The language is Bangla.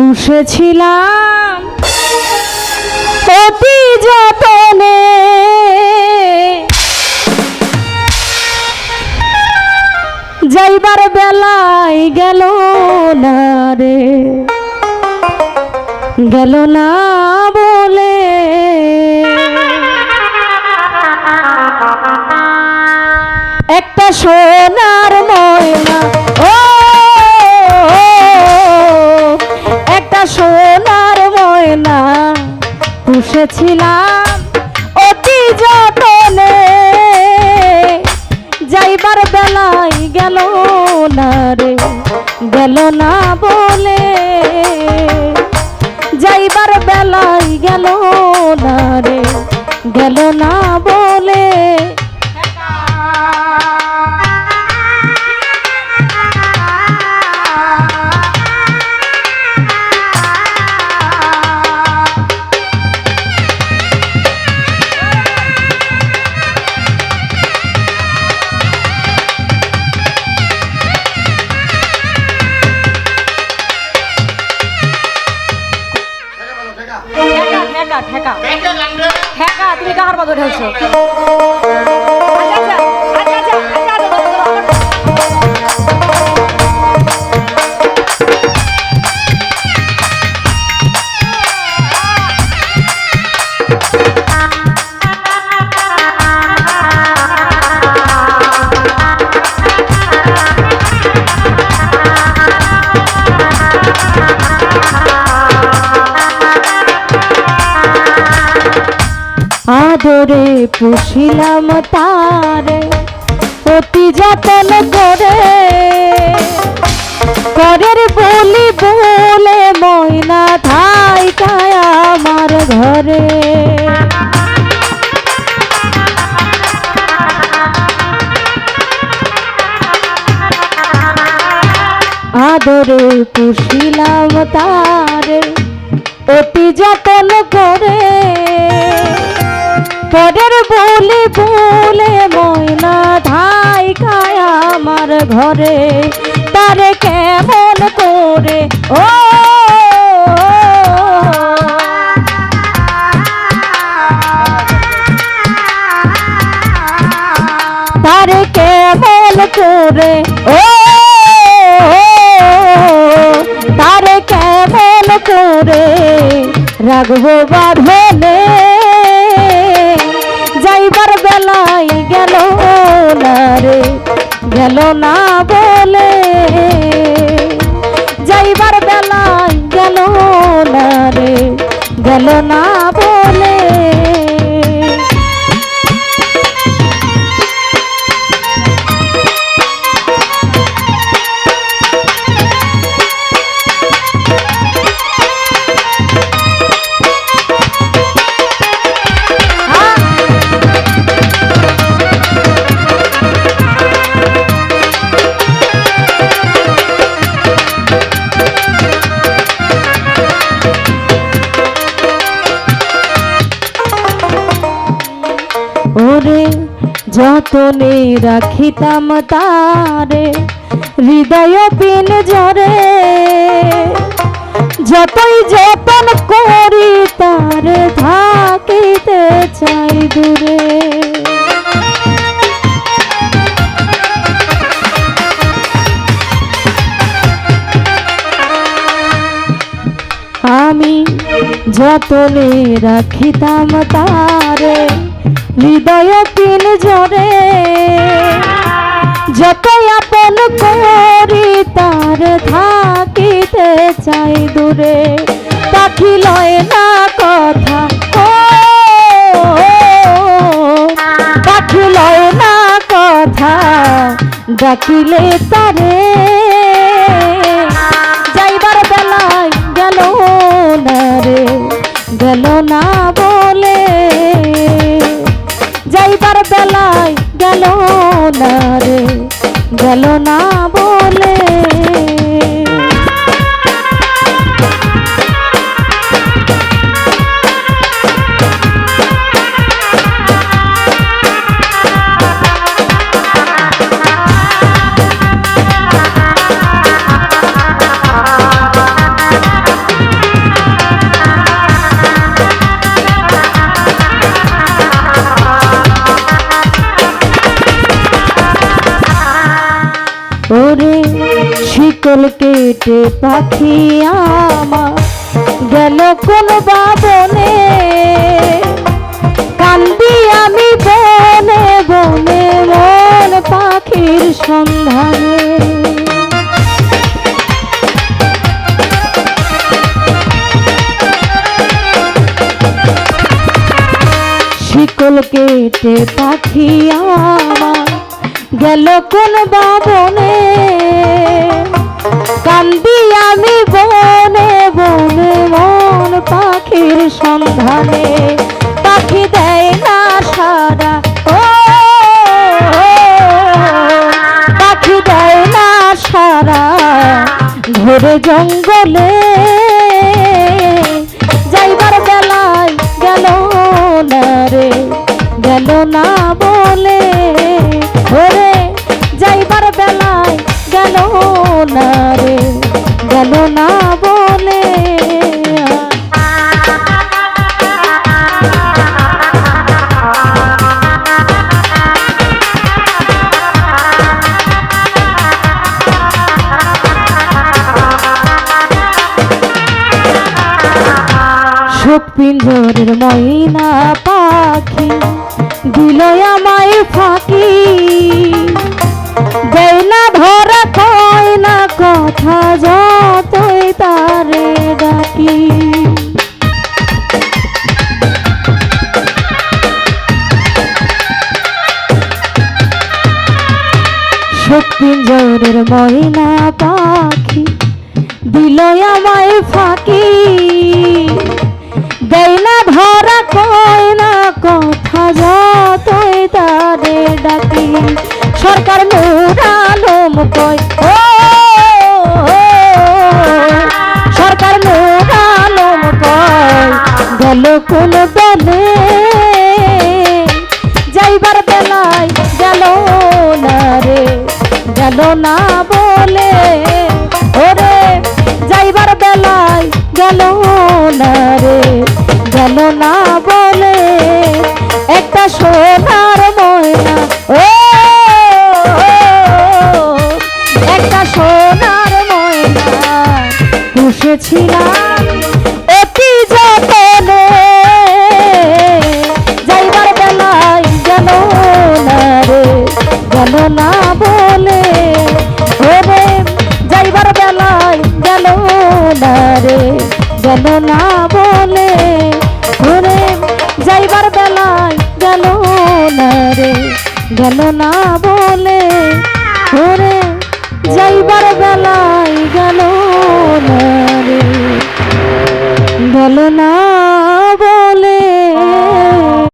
পুষেছিলাম। অতি যতনে। যাইবার বেলায় গেল না রে। গেল না বলে। একটা সোনার ময়না, ও ময়না পুষেছিলাম অতি যতনে। যাইবার বেলায় গেল না রে, গেল না বলে। যাইবার বেলায় গেল না রে পুষিলাম তারে, অতি যতন করে। করের বলি বলে ময়না কায় আমার ঘরে। আদরে পুষিলাম তারে, অতি যতন করে। পরের বলে বলে ময়না ধাই খায় আমার ঘরে। তারে কেমন করে? ও, তারে কেমন করে? ও, তারে কেমন করে? রাখব বাঁধনে বেলায় গেল না রে? গেল না বলে। যাইবার বেলাই গেল না রে? গেল না যতনে রাখিতাম তারে, হৃদয় পিন জরে। যতই যতন করি তার থাকিতে চাই দূরে। আমি যতনে রাখিতাম তারে হৃদয় পিন জরে যত আপন করি, তার থাকিতে চাই দূরে। পাখি লয় না কথা পাখি লয় না কথা, ডাকিলে তারে। যাইবার বেলায় গেল না রে, গেল না গেল না শিকল কেটে পাখি আমার গেল কোন বাবনে। কান্দি আমি বনে বনে মন পাখির সন্ধানে। শিকল কেটে পাখি আমার গেল কোন বাবনে কান্দি আমি বনে বনে মন পাখির সন্ধানে। পাখি দেয় না সারা, ও, পাখি দেয় না সারা ঘুরে জঙ্গলে। যাইবার বেলায় গেল না রে, গেল না না রে গেল না বলে? সুখ পিঞ্জরের ময়না পাখি দিল আমায় ফাঁকি। কথা গেল কোন দলে যাইবার বেলায় গেল না রে, গেল না বলে। ওরে, যাইবার বেলায় গেল না রে, গেল না গেল না বলে ঘুরে যাইবার বেলায় গেল না রে? গেল না বলে ঘুরে